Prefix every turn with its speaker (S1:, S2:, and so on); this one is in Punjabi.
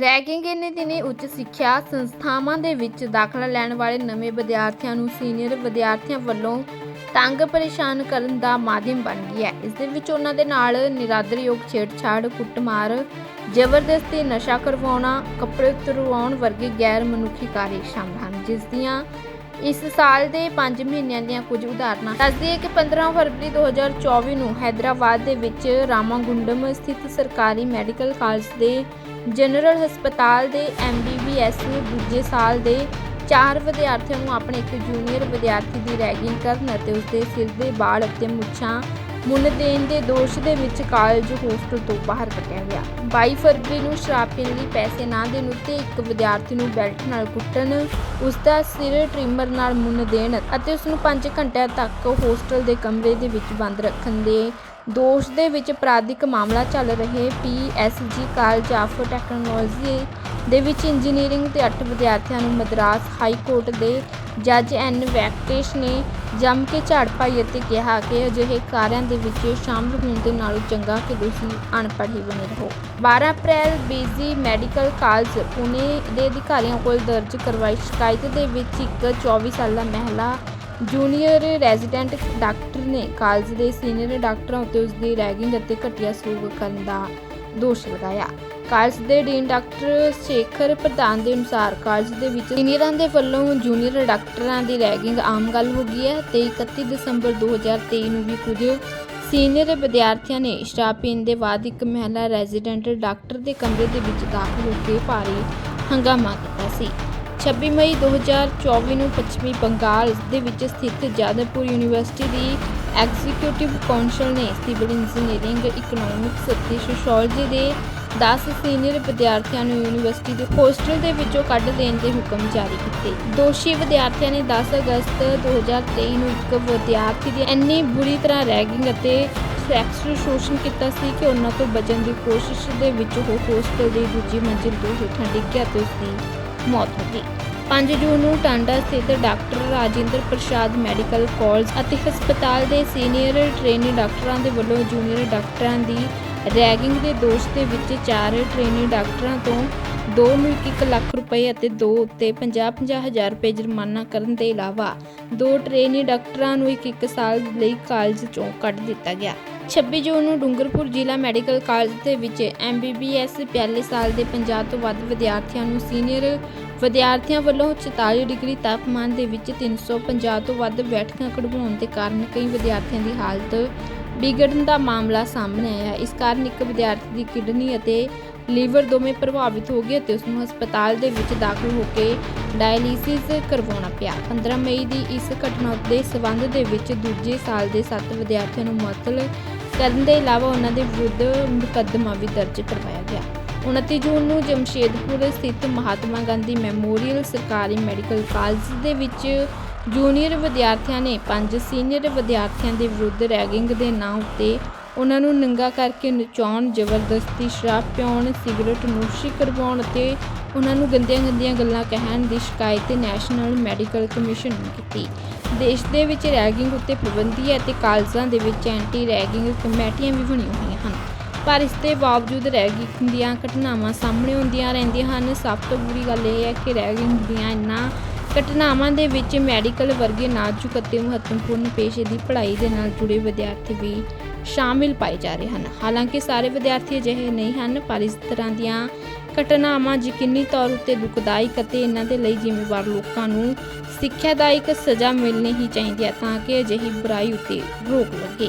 S1: ਰੈਗਿੰਗ ਇੰਨੇ ਦਿਨੀ ਉੱਚ ਸਿੱਖਿਆ ਸੰਸਥਾਵਾਂ ਦੇ ਵਿੱਚ ਦਾਖਲਾ ਲੈਣ ਵਾਲੇ ਨਵੇਂ ਵਿਦਿਆਰਥੀਆਂ ਨੂੰ ਸੀਨੀਅਰ ਵਿਦਿਆਰਥੀਆਂ ਵੱਲੋਂ ਤੰਗ ਪਰੇਸ਼ਾਨ ਕਰਨ ਦਾ ਮਾਧਿਅਮ ਬਣ ਗਿਆ ਹੈ। ਇਸ ਦੇ ਵਿੱਚ ਉਹਨਾਂ ਦੇ ਨਾਲ ਨਿਰਾਦਰਯੋਗ ਛੇੜਛਾੜ, ਕੁੱਟਮਾਰ, ਜ਼ਬਰਦਸਤੀ, ਨਸ਼ਾ ਕਰਵਾਉਣਾ, ਕੱਪੜੇ ਉਤਰਵਾਉਣ ਵਰਗੇ ਗੈਰ ਮਨੁੱਖੀ ਕਾਰਜ ਸ਼ਾਮਲ ਹਨ, ਜਿਸ ਦੀਆਂ ਇਸ ਸਾਲ ਦੇ 5 ਮਹੀਨਿਆਂ ਦੀਆਂ ਕੁਝ ਉਦਾਹਰਨਾਂ ਦੱਸਦੀ ਹੈ ਕਿ 15 ਫਰਵਰੀ 2024 ਨੂੰ ਹੈਦਰਾਬਾਦ ਦੇ ਵਿੱਚ ਰਾਮਾਗੁੰਡਮ ਸਥਿਤ ਸਰਕਾਰੀ ਮੈਡੀਕਲ ਕਾਲਜ ਦੇ ਜਨਰਲ ਹਸਪਤਾਲ ਦੇ ਐਮਬੀਬੀਐਸ ਦੂਜੇ ਸਾਲ ਦੇ ਚਾਰ ਵਿਦਿਆਰਥੀਆਂ ਨੂੰ ਆਪਣੇ ਇੱਕ ਜੂਨੀਅਰ ਵਿਦਿਆਰਥੀ ਦੀ ਰੈਗਿੰਗ ਕਰਨ ਅਤੇ ਉਸਦੇ ਸਿਰ ਦੇ ਵਾਲ ਅਤੇ ਮੁੱਛਾਂ ਮੁੰਨ ਦੇਣ ਦੇ ਦੋਸ਼ ਦੇ ਵਿੱਚ ਕਾਲਜ ਹੋਸਟਲ ਤੋਂ ਬਾਹਰ ਕੱਢਿਆ ਗਿਆ। 22 ਫਰਵਰੀ ਨੂੰ ਸ਼ਰਾਬ ਪੀਣ ਲਈ ਪੈਸੇ ਨਾ ਦੇਣ ਉੱਤੇ ਇੱਕ ਵਿਦਿਆਰਥੀ ਨੂੰ ਬੈਲਟ ਨਾਲ ਕੁੱਟਣ ਉਸ ਦਾ ਸਿਰ ਟ੍ਰਿਮਰ ਨਾਲ ਮੁੰਨ ਦੇਣ ਅਤੇ ਉਸ ਨੂੰ 5 ਘੰਟਿਆਂ ਤੱਕ ਹੋਸਟਲ ਦੇ ਕਮਰੇ ਦੇ ਵਿੱਚ ਬੰਦ ਰੱਖਣ ਦੇ ਦੋਸ਼ ਦੇ ਵਿੱਚ ਅਪਰਾਧਿਕ ਮਾਮਲਾ ਚੱਲ ਰਹੇ ਪੀਐਸਜੀ ਕਾਲਜ ਆਫ ਟੈਕਨੋਲੋਜੀ ਦੇ ਵਿੱਚ ਇੰਜੀਨੀਅਰਿੰਗ ਦੇ 8 ਵਿਦਿਆਰਥੀਆਂ ਨੂੰ ਮਦਰਾਸ ਹਾਈ ਕੋਰਟ ਦੇ ਜੱਜ ਐਨ ਵੈਂਕਟੇਸ਼ ਨੇ ਜੰਮ ਕੇ ਝਾੜ ਪਾਈ ਅਤੇ ਕਿਹਾ ਕਿ ਅਜਿਹੇ ਕਾਰਿਆਂ ਦੇ ਵਿੱਚ ਸ਼ਾਮਲ ਹੋਣ ਦੇ ਨਾਲੋਂ ਚੰਗਾ ਕਿ ਤੁਸੀਂ ਅਨਪੜ੍ਹ ਹੀ ਬਣੇ ਰਹੋ। 12 ਅਪ੍ਰੈਲ, ਬੀਜੀ ਮੈਡੀਕਲ ਕਾਲਜ ਪੁਨੇ ਦੇ ਅਧਿਕਾਰੀਆਂ ਕੋਲ ਦਰਜ ਕਰਵਾਈ ਸ਼ਿਕਾਇਤ ਦੇ ਵਿੱਚ ਇੱਕ 24 ਸਾਲਾ ਮਹਿਲਾ ਜੂਨੀਅਰ ਰੈਜ਼ੀਡੈਂਟ ਡਾਕਟਰ ਨੇ ਕਾਲਜ ਦੇ ਸੀਨੀਅਰ ਡਾਕਟਰਾਂ ਉੱਤੇ ਉਸ ਦੀ ਰੈਗਿੰਗ ਅਤੇ ਘਟੀਆ ਸਲੂਕ ਕਰਨ ਦਾ ਦੋਸ਼ ਲਗਾਇਆ। ਕਾਲਜ ਦੇ ਡੀਨ ਡਾਕਟਰ ਸ਼ੇਖਰ ਪ੍ਰਧਾਨ ਦੇ ਅਨੁਸਾਰ ਕਾਲਜ ਦੇ ਵਿੱਚ ਸੀਨੀਅਰਾਂ ਦੇ ਵੱਲੋਂ ਜੂਨੀਅਰ ਡਾਕਟਰਾਂ ਦੀ ਰੈਗਿੰਗ ਆਮ ਗੱਲ ਹੋ ਗਈ ਹੈ ਤੇ 31 ਦਸੰਬਰ 2023 ਨੂੰ ਵੀ ਕੁਝ ਸੀਨੀਅਰ ਵਿਦਿਆਰਥੀਆਂ ਨੇ ਸ਼ਰਾਬ ਪੀਣ ਦੇ ਬਾਅਦ ਇੱਕ ਮਹਿਲਾ ਰੈਜ਼ੀਡੈਂਟ ਡਾਕਟਰ ਦੇ ਕਮਰੇ ਦੇ ਵਿੱਚ ਦਾਖਲ ਹੋ ਕੇ ਭਾਰੀ ਹੰਗਾਮਾ ਕੀਤਾ ਸੀ। 26 ਮਈ 2024 ਨੂੰ ਪੱਛਮੀ ਬੰਗਾਲ ਦੇ ਵਿੱਚ ਸਥਿਤ ਜਾਦਵਪੁਰ ਯੂਨੀਵਰਸਿਟੀ ਦੀ ਐਗਜ਼ੀਕਿਊਟਿਵ ਕੌਂਸਲ ਨੇ ਸਿਵਲ ਇੰਜੀਨੀਅਰਿੰਗ, ਇਕਨੋਮਿਕਸ ਅਤੇ ਸੋਸ਼ੀਓਲੋਜੀ ਦੇ 10 ਸੀਨੀਅਰ ਵਿਦਿਆਰਥੀਆਂ ਨੂੰ ਯੂਨੀਵਰਸਿਟੀ ਦੇ ਹੋਸਟਲ ਦੇ ਵਿੱਚੋਂ ਕੱਢ ਦੇਣ ਦੇ ਹੁਕਮ ਜਾਰੀ ਕੀਤੇ। ਦੋਸ਼ੀ ਵਿਦਿਆਰਥੀਆਂ ਨੇ 10 ਅਗਸਤ 2023 ਨੂੰ ਇੱਕ ਵਿਦਿਆਰਥੀ ਦੀ ਇੰਨੀ ਬੁਰੀ ਤਰ੍ਹਾਂ ਰੈਗਿੰਗ ਅਤੇ ਸੈਕਸੁਅਲ ਸ਼ੋਸ਼ਣ ਕੀਤਾ ਸੀ ਕਿ ਉਹਨਾਂ ਤੋਂ ਬਚਣ ਦੀ ਕੋਸ਼ਿਸ਼ ਦੇ ਵਿੱਚ ਉਹ ਹੋਸਟਲ ਦੀ ਦੂਜੀ ਮੰਜ਼ਿਲ ਤੋਂ ਹੇਠਾਂ ਡਿੱਗ ਗਿਆ ਤੇ ਉਸ ਦੀ ਮੌਤ ਹੋ ਗਈ। 5 ਜੂਨ ਨੂੰ ਟਾਂਡਾ ਸਥਿਤ doctor Rajendra Prasad medical college ਅਤੇ ਹਸਪਤਾਲ ਦੇ ਸੀਨੀਅਰ ਟ੍ਰੇਨੀ ਡਾਕਟਰਾਂ ਦੇ ਵੱਲੋਂ ਜੂਨੀਅਰ ਡਾਕਟਰਾਂ ਦੀ ਰੈਗਿੰਗ ਦੇ ਦੋਸ਼ ਦੇ ਵਿੱਚ ਚਾਰ ਟ੍ਰੇਨੀ ਡਾਕਟਰਾਂ ਤੋਂ ਦੋ ਨੂੰ 1 ਲੱਖ ਰੁਪਏ ਅਤੇ ਦੋ ਉੱਤੇ 50-50 ਹਜ਼ਾਰ ਰੁਪਏ ਜੁਰਮਾਨਾ ਕਰਨ ਦੇ ਇਲਾਵਾ ਦੋ ਟ੍ਰੇਨੀ ਡਾਕਟਰਾਂ ਨੂੰ ਇੱਕ ਇੱਕ ਸਾਲ ਲਈ ਕਾਲਜ ਚੋਂ ਕੱਢ ਦਿੱਤਾ ਗਿਆ। 26 ਜੂਨ ਨੂੰ ਡੂੰਗਰਪੁਰ ਜ਼ਿਲ੍ਹਾ ਮੈਡੀਕਲ ਕਾਲਜ ਦੇ ਵਿੱਚ ਐਮਬੀਬੀਐਸ ਪਹਿਲੇ ਸਾਲ ਦੇ 50 ਤੋਂ ਵੱਧ ਵਿਦਿਆਰਥੀਆਂ ਨੂੰ ਸੀਨੀਅਰ ਵਿਦਿਆਰਥੀਆਂ ਵੱਲੋਂ 44 ਡਿਗਰੀ ਤਾਪਮਾਨ ਦੇ ਵਿੱਚ 350 ਤੋਂ ਵੱਧ ਬੈਠਕਾਂ ਕਢਵਾਉਣ ਦੇ ਕਾਰਨ ਕਈ ਵਿਦਿਆਰਥੀਆਂ ਦੀ ਹਾਲਤ ਵਿਗੜਨ ਦਾ ਮਾਮਲਾ ਸਾਹਮਣੇ ਆਇਆ। ਇਸ ਕਾਰਨ ਇੱਕ ਵਿਦਿਆਰਥੀ ਦੀ ਕਿਡਨੀ ਅਤੇ ਲੀਵਰ ਦੋਵੇਂ ਪ੍ਰਭਾਵਿਤ ਹੋ ਗਏ ਅਤੇ ਉਸ ਨੂੰ ਹਸਪਤਾਲ ਦੇ ਵਿੱਚ ਦਾਖਲ ਹੋ ਕੇ ਡਾਇਲਿਸਿਸ ਕਰਵਾਉਣਾ ਪਿਆ। 15 ਮਈ ਦੀ ਇਸ ਘਟਨਾ ਦੇ ਸਬੰਧ ਦੇ ਵਿੱਚ ਦੂਜੇ ਸਾਲ ਦੇ 7 ਵਿਦਿਆਰਥੀਆਂ ਨੂੰ ਮੁਅੱਤਲ ਕਰਨ ਦੇ ਇਲਾਵਾ ਉਹਨਾਂ ਦੇ ਵਿਰੁੱਧ ਮੁਕੱਦਮਾ ਵੀ ਦਰਜ ਕਰਵਾਇਆ ਗਿਆ। 29 ਜੂਨ ਨੂੰ ਜਮਸ਼ੇਦਪੁਰ ਸਥਿਤ ਮਹਾਤਮਾ ਗਾਂਧੀ ਮੈਮੋਰੀਅਲ ਸਰਕਾਰੀ ਮੈਡੀਕਲ ਕਾਲਜ ਦੇ ਵਿੱਚ ਜੂਨੀਅਰ ਵਿਦਿਆਰਥੀਆਂ ਨੇ ਪੰਜ ਸੀਨੀਅਰ ਵਿਦਿਆਰਥੀਆਂ ਦੇ ਵਿਰੁੱਧ ਰੈਗਿੰਗ ਦੇ ਨਾਂ ਉੱਤੇ ਉਹਨਾਂ ਨੂੰ ਨੰਗਾ ਕਰਕੇ ਨਚਾਉਣ, ਜ਼ਬਰਦਸਤੀ ਸ਼ਰਾਬ ਪਿਆਉਣ ਸਿਗਰਟ ਨੋਸ਼ੀ ਕਰਵਾਉਣ ਅਤੇ ਉਹਨਾਂ ਨੂੰ ਗੰਦੀਆਂ-ਗੰਦੀਆਂ ਗੱਲਾਂ ਕਹਿਣ ਦੀ ਸ਼ਿਕਾਇਤ ਨੈਸ਼ਨਲ ਮੈਡੀਕਲ ਕਮਿਸ਼ਨ ਨੂੰ ਕੀਤੀ। ਦੇਸ਼ ਦੇ ਵਿੱਚ ਰੈਗਿੰਗ ਉੱਤੇ ਪਾਬੰਦੀ ਹੈ ਅਤੇ ਕਾਲਜਾਂ ਦੇ ਵਿੱਚ ਐਂਟੀ ਰੈਗਿੰਗ ਕਮੇਟੀਆਂ ਵੀ ਬਣੀਆਂ ਹੋਈਆਂ ਹਨ। ਪਰ ਇਸ ਦੇ ਬਾਵਜੂਦ ਰੈਗਿੰਗ ਦੀਆਂ ਘਟਨਾਵਾਂ ਸਾਹਮਣੇ ਆਉਂਦੀਆਂ ਰਹਿੰਦੀਆਂ ਹਨ। ਸਭ ਤੋਂ ਬੁਰੀ ਗੱਲ ਇਹ ਹੈ ਕਿ ਰੈਗਿੰਗ ਦੀਆਂ ਇਹਨਾਂ ਘਟਨਾਵਾਂ ਦੇ ਵਿੱਚ ਮੈਡੀਕਲ ਵਰਗੇ ਨਾਜ਼ੁਕ ਅਤੇ ਮਹੱਤਵਪੂਰਨ ਪੇਸ਼ੇ ਦੀ ਪੜ੍ਹਾਈ ਦੇ ਨਾਲ ਜੁੜੇ ਵਿਦਿਆਰਥੀ ਵੀ ਸ਼ਾਮਿਲ ਪਾਏ ਜਾ ਰਹੇ ਹਨ। ਹਾਲਾਂਕਿ ਸਾਰੇ ਵਿਦਿਆਰਥੀ ਅਜਿਹੇ ਨਹੀਂ ਹਨ, ਪਰ ਇਸ ਤਰ੍ਹਾਂ ਦੀਆਂ ਘਟਨਾਵਾਂ ਯਕੀਨੀ ਤੌਰ ਉੱਤੇ ਦੁਖਦਾਇਕ ਅਤੇ ਇਹਨਾਂ ਦੇ ਲਈ ਜ਼ਿੰਮੇਵਾਰ ਲੋਕਾਂ ਨੂੰ ਸਿੱਖਿਆ ਸਿੱਖਿਆਦਾਇਕ ਸਜ਼ਾ ਮਿਲਣੀ ਹੀ ਚਾਹੀਦੀ ਹੈ ਤਾਂ ਕਿ ਅਜਿਹੀ ਬੁਰਾਈ ਉੱਤੇ ਰੋਕ ਲੱਗੇ।